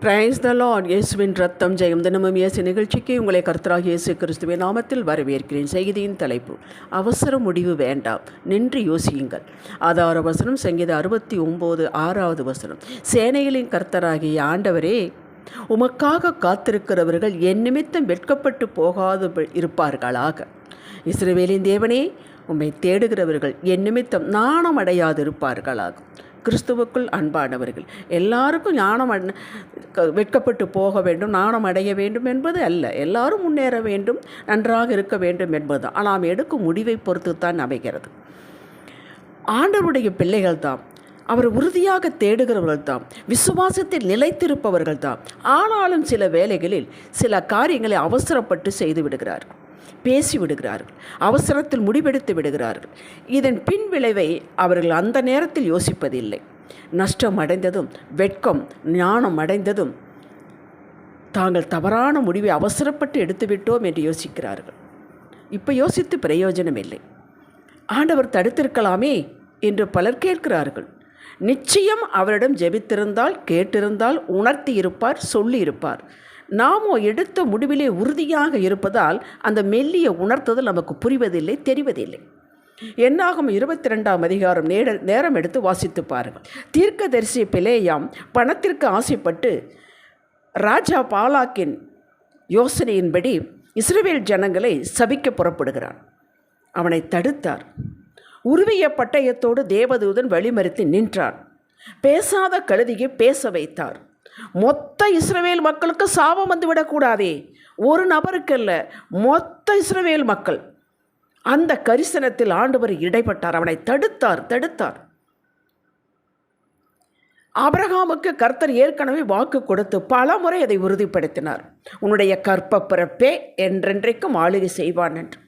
Praise the Lord இயேசுவின் ரத்தம் ஜெயம் தினமும் இயேசு நிகழ்ச்சிக்கு உங்களை கர்த்தராக இயேசு கிறிஸ்துவின் நாமத்தில் வரவேற்கிறேன். செய்தியின் தலைப்பு அவசர முடிவு வேண்டாம் நின்று யோசியுங்கள். ஆதார வசனம் சங்கீத அறுபத்தி ஒம்பது ஆறாவது வசனம். சேனைகளின் கர்த்தராகிய ஆண்டவரே உமக்காக காத்திருக்கிறவர்கள் என் நிமித்தம் வெட்கப்பட்டு போகாது இருப்பார்களாக. இஸ்ரவேலின் தேவனே உம்மை தேடுகிறவர்கள் என் நிமித்தம் நாணம் அடையாது இருப்பார்களாகும் கிறிஸ்துவுக்குள் அன்பானவர்கள். எல்லாருக்கும் ஞானம் க- வெட்கப்பட்டு போக வேண்டும் நாணம் அடைய வேண்டும் என்பது அல்ல. எல்லாரும் முன்னேற வேண்டும் நன்றாக இருக்க வேண்டும் என்பது ஆனால் நாம் எடுக்கும் முடிவை பொறுத்து தான் அமைகிறது. ஆண்டவருடைய பிள்ளைகள் தான் அவர் உறுதியாக தேடுகிறவர்கள் தாம் விசுவாசத்தில் நிலைத்திருப்பவர்கள் தாம் ஆனாலும் சில வேலைகளில் சில காரியங்களை அவசரப்பட்டு செய்து விடுகிறார்கள் பேசி விடுகிறார்கள். அவசரத்தில் முடிவெடுத்து விடுகிறார்கள். இதன் பின் விளைவை அவர்கள் அந்த நேரத்தில் யோசிப்பதில்லை. நஷ்டம் அடைந்ததும் வெட்கம் ஞானம் அடைந்ததும் தாங்கள் தவறான முடிவை அவசரப்பட்டு எடுத்துவிட்டோம் என்று யோசிக்கிறார்கள். இப்போ யோசித்து பிரயோஜனம் இல்லை. ஆண்டவர் தடுத்திருக்கலாமே என்று பலர் கேட்கிறார்கள். நிச்சயம் அவரிடம் ஜெபித்திருந்தால் கேட்டிருந்தால் உணர்த்தி இருப்பார் சொல்லி இருப்பார் நாமோ எடுத்த முடிவிலே உறுதியாக இருப்பதால் அந்த மெல்லிய உணர்த்துதல் நமக்கு புரிவதில்லை தெரிவதில்லை. என்னாகும் இருபத்தி ரெண்டாம் அதிகாரம் நேர நேரம் எடுத்து வாசித்து பாருங்கள். தீர்க்கதரிசி பிளேயாம் பணத்திற்கு ஆசைப்பட்டு ராஜா பாலாக்கின் யோசனையின்படி இஸ்ரேல் ஜனங்களை சபிக்க புறப்படுகிறான். அவனை தடுத்தார். உருவிய பட்டயத்தோடு தேவதூதன் வழிமறித்து நின்றான். பேசாத கழுதியை பேச வைத்தார். மொத்த இஸ்ரவேல் மக்களுக்கு சாபம் வந்து விடக்கூடாதே. ஒரு நபருக்கல்ல மொத்த இஸ்ரவேல் மக்கள். அந்த கரிசனத்தில் ஆண்டவர் இடைப்பட்டார் அவனை தடுத்தார் தடுத்தார். அபரகாமுக்கு கர்த்தர் ஏற்கனவே வாக்கு கொடுத்து பல முறை அதை உறுதிப்படுத்தினார். உன்னுடைய கற்ப பிறப்பே என்றென்றைக்கும் ஆளுகை செய்வான் என்று.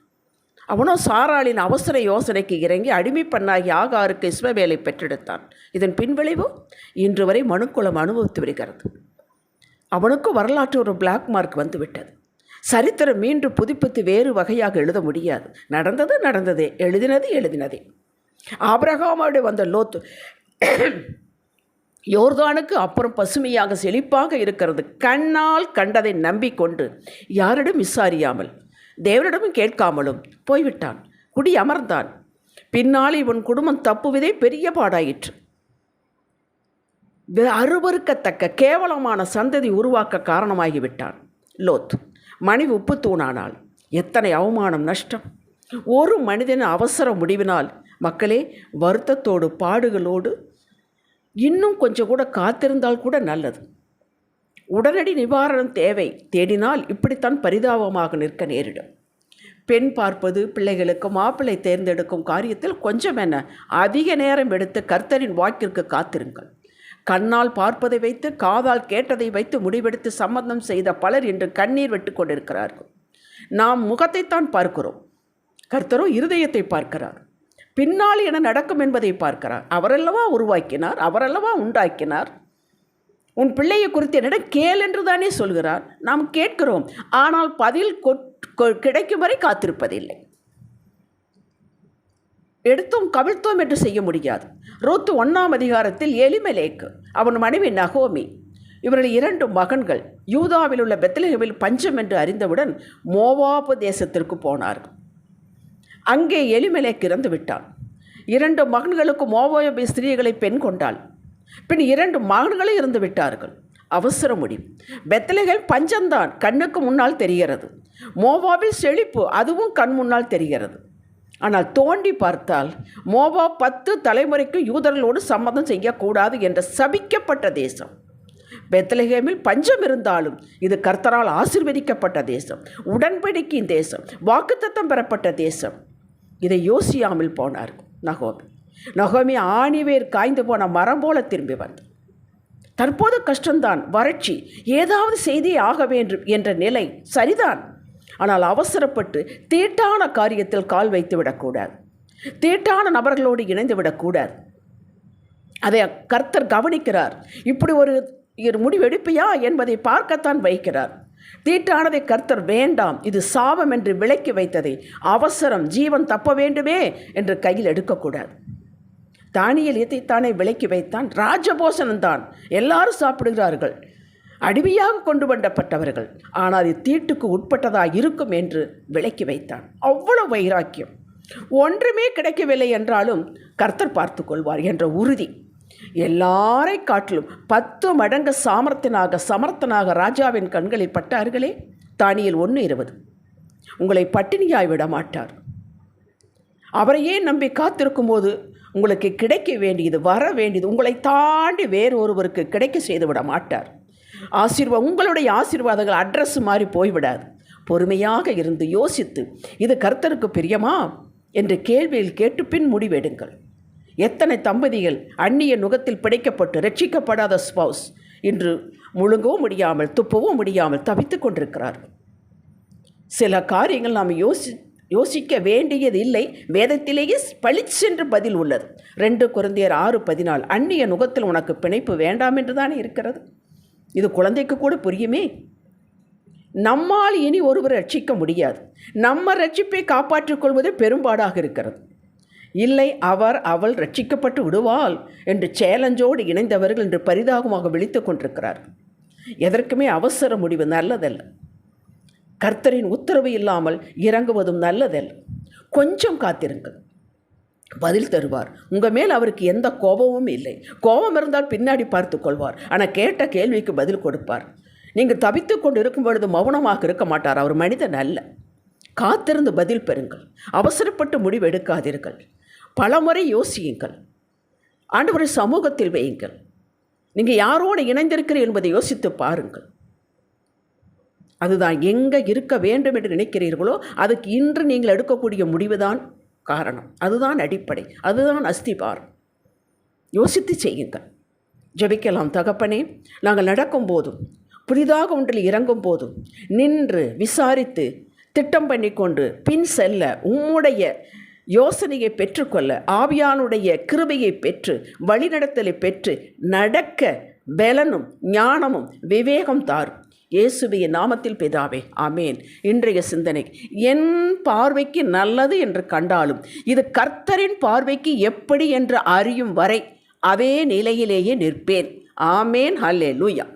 அவனோ சாராளின் அவசர யோசனைக்கு இறங்கி அடிமை பண்ணாகி ஆகாருக்கு இஸ்மவேலை பெற்றெடுத்தான். இதன் பின்விளைவு இன்று வரை மனுக்குளம் அனுபவித்து வருகிறது. அவனுக்கும் வரலாற்று ஒரு பிளாக் மார்க் வந்துவிட்டது. சரித்திரம் மீண்டும் புதுப்பித்து வேறு வகையாக எழுத முடியாது. நடந்தது நடந்ததே எழுதினது எழுதினதே. ஆபிரகாமோடு வந்த லோத்து யோர்தானுக்கு அப்புறம் பசுமையாக செழிப்பாக இருக்கிறது. கண்ணால் கண்டதை நம்பிக்கொண்டு யாரிடம் விசாரியாமல் தேவனிடமும் கேட்காமலும் போய்விட்டான். குடி அமர்ந்தான். பின்னால் இவன் குடும்பம் தப்புவதே பெரிய பாடாயிற்று. அருவறுக்கத்தக்க அருவருக்கத்தக்க கேவலமான சந்ததி உருவாக்க காரணமாகிவிட்டான். லோத் மனைவி உப்பு தூணானால் எத்தனை அவமானம் நஷ்டம். ஒரு மனிதன் அவசர முடிவினால் மக்களே வருத்தத்தோடு பாடுகளோடு இன்னும் கொஞ்சம் கூட காத்திருந்தால் கூட நல்லது. உடனடி நிவாரணம் தேவை தேடினால் இப்படித்தான் பரிதாபமாக நிற்க நேரிடும். பெண் பார்ப்பது பிள்ளைகளுக்கு மாப்பிள்ளை தேர்ந்தெடுக்கும் காரியத்தில் கொஞ்சம் என்ன அதிக நேரம் எடுத்து கர்த்தரின் வாக்கிற்கு காத்திருங்கள். கண்ணால் பார்ப்பதை வைத்து காதால் கேட்டதை வைத்து முடிவெடுத்து சம்மந்தம் செய்த பலர் இன்று கண்ணீர் விட்டு கொண்டிருக்கிறார்கள். நாம் முகத்தைத்தான் பார்க்கிறோம். கர்த்தரோ இருதயத்தை பார்க்கிறார். பின்னால் என நடக்கும் என்பதை பார்க்கிறார். அவரல்லவா உருவாக்கினார் அவரல்லவா உண்டாக்கினார். உன் பிள்ளையை குறித்து என்னிடம் கேள் என்று தானே சொல்கிறார் நாம் கேட்கிறோம் ஆனால் பதில் கொட்- கொ- கிடைக்கும் வரை காத்திருப்பதில்லை. எடுத்தோம் கவிழ்த்தோம் என்று செய்ய முடியாது. ரோத்து ஒன்றாம் அதிகாரத்தில் எலிமலேக்கு அவன் மனைவி நகோமி இவர்கள் இரண்டு மகன்கள் யூதாவில் உள்ள பெத்லஹேமில் பஞ்சம் என்று அறிந்தவுடன் மோவாபு தேசத்திற்கு போனார் அங்கே எலிமலேக்கு இறந்து விட்டான் இரண்டு மகன்களுக்கு மோவாபு ஸ்திரீகளை பெண் கொண்டாள். பின் இரண்டு மகன்களும் இருந்து விட்டார்கள். அவசர முடிவு பெத்தலைகள் பஞ்சம்தான் கண்ணுக்கு முன்னால் தெரிகிறது. மோவாவில் செழிப்பு அதுவும் கண் முன்னால் தெரிகிறது. ஆனால் தோண்டி பார்த்தால் மோவா பத்து தலைமுறைக்கு யூதர்களோடு சம்மதம் செய்யக்கூடாது என்ற சபிக்கப்பட்ட தேசம். பெத்லஹேமில் பஞ்சம் இருந்தாலும் இது கர்த்தரால் ஆசிர்வதிக்கப்பட்ட தேசம். உடன்படிக்கையின் தேசம். வாக்குத்தத்தம் பெறப்பட்ட தேசம். இதை யோசியாமல் போனார் நகோபி. நகோமி ஆணிவேர் காய்ந்து போன மரம் போல திரும்பி வந்து. தற்போது கஷ்டம்தான் வறட்சி. ஏதாவது செய்தி ஆக வேண்டும் என்ற நிலை சரிதான். ஆனால் அவசரப்பட்டு தீட்டான காரியத்தில் கால் வைத்து விடக்கூடாது. தீட்டான நபர்களோடு இணைந்து விடக்கூடாது. அதை கர்த்தர் கவனிக்கிறார். இப்படி ஒரு ஒரு முடிவெடுப்பியா என்பதை பார்க்கத்தான் வைக்கிறார். தீட்டானதை கர்த்தர் வேண்டாம் இது சாபம் என்று விலக்கி வைத்ததை அவசரம் ஜீவன் தப்ப வேண்டுமே என்று கையில் எடுக்கக்கூடாது. தானியலியத்தை தானே விலக்கி வைத்தான். ராஜபோசனம் தான். எல்லாரும் சாப்பிடுகிறார்கள். அடிமையாக கொண்டு வந்தப்பட்டவர்கள். ஆனால் இது தீட்டுக்கு உட்பட்டதாக இருக்கும் என்று விலக்கி வைத்தான். அவ்வளவு வைராக்கியம். ஒன்றுமே கிடைக்கவில்லை என்றாலும் கர்த்தர் பார்த்து கொள்வார் என்ற உறுதி. எல்லாரை காட்டிலும் பத்து மடங்கு சாமர்த்தனாக சமர்த்தனாக ராஜாவின் கண்களில் பட்டார்களே? தானியல் ஒன்று இருபது. உங்களை பட்டினியாய் விட மாட்டார் அவரையே நம்பி காத்திருக்கும் போது உங்களுக்கு கிடைக்க வேண்டியது வர வேண்டியது உங்களை தாண்டி வேறு ஒருவருக்கு கிடைக்க செய்து விட மாட்டார். ஆசீர்வா உங்களுடைய ஆசீர்வாதங்கள் அட்ரஸ் மாறி போய்விடாது. பொறுமையாக இருந்து யோசித்து இது கர்த்தருக்கு பிரியமா? என்று கேள்வியில் கேட்டு பின் முடிவெடுங்கள். எத்தனை தம்பதிகள் அந்நிய நுகத்தில் பிடைக்கப்பட்டு ரட்சிக்கப்படாத ஸ்பவுஸ் இன்று முழுங்கவும் முடியாமல் துப்பவும் முடியாமல் தவித்துக் கொண்டிருக்கிறார்கள். சில காரியங்கள் நாம் யோசி யோசிக்க வேண்டியது இல்லை. வேதத்திலேயே பளிச்சென்று பதில் உள்ளது. ரெண்டு குழந்தையர் ஆறு பதினாலு அந்நிய நுகத்தில் உனக்கு பிணைப்பு வேண்டாம் என்று தானே இருக்கிறது? இது குழந்தைக்கு கூட புரியுமே? நம்மால் இனி ஒருவர் ரட்சிக்க முடியாது. நம்ம ரட்சிப்பை காப்பாற்றிக் கொள்வதே பெரும்பாடாக இருக்கிறது. இல்லை அவர் அவள் ரட்சிக்கப்பட்டு விடுவாள் என்று சேலஞ்சோடு இணைந்தவர்கள் என்று பரிதாபமாக விழித்து கொண்டிருக்கிறார் எதற்குமே அவசர முடிவு நல்லதல்ல. கர்த்தரின் உத்தரவு இல்லாமல் இறங்குவதும் நல்லதல்ல கொஞ்சம் காத்திருங்கள். பதில் தருவார். உங்கள் மேல் அவருக்கு எந்த கோபமும் இல்லை. கோபம் இருந்தால் பின்னாடி பார்த்து கொள்வார். ஆனால் கேட்ட கேள்விக்கு பதில் கொடுப்பார். நீங்கள் தவித்து கொண்டு இருக்கும் பொழுது மௌனமாக இருக்க மாட்டார். அவர் மனிதன் அல்ல. காத்திருந்து பதில் பெறுங்கள். அவசரப்பட்டு முடிவு எடுக்காதீர்கள். பலமுறை யோசியுங்கள். ஆண்டவரை சமூகத்தில் வையுங்கள். நீங்கள் யாரோடு இணைந்திருக்கிறீர்கள் என்பதை யோசித்து பாருங்கள். அதுதான் எங்கே இருக்க வேண்டும் என்று நினைக்கிறீர்களோ அதுக்கு இன்று நீங்கள் எடுக்கக்கூடிய முடிவுதான் காரணம். அதுதான் அடிப்படை. அதுதான் அஸ்திபார் யோசித்து செய்யுங்கள். ஜெபிக்கலாம் தகப்பனே நாங்கள் நடக்கும் போதும் புதிதாக ஒன்றில் இறங்கும் போதும் நின்று விசாரித்து திட்டம் பண்ணிக்கொண்டு பின் செல்ல உம்முடைய யோசனையை பெற்றுக்கொள்ள ஆவியானுடைய கிருபையை பெற்று வழிநடத்தலை பெற்று நடக்க பலனும் ஞானமும் விவேகம் தாரும். இயேசுவிய நாமத்தில் பிதாவே ஆமேன். இன்றைய சிந்தனை என் பார்வைக்கு நல்லது என்று கண்டாலும் இது கர்த்தரின் பார்வைக்கு எப்படி என்று அறியும் வரை அதே நிலையிலேயே நிற்பேன். ஆமேன் ஹல்லே லூயா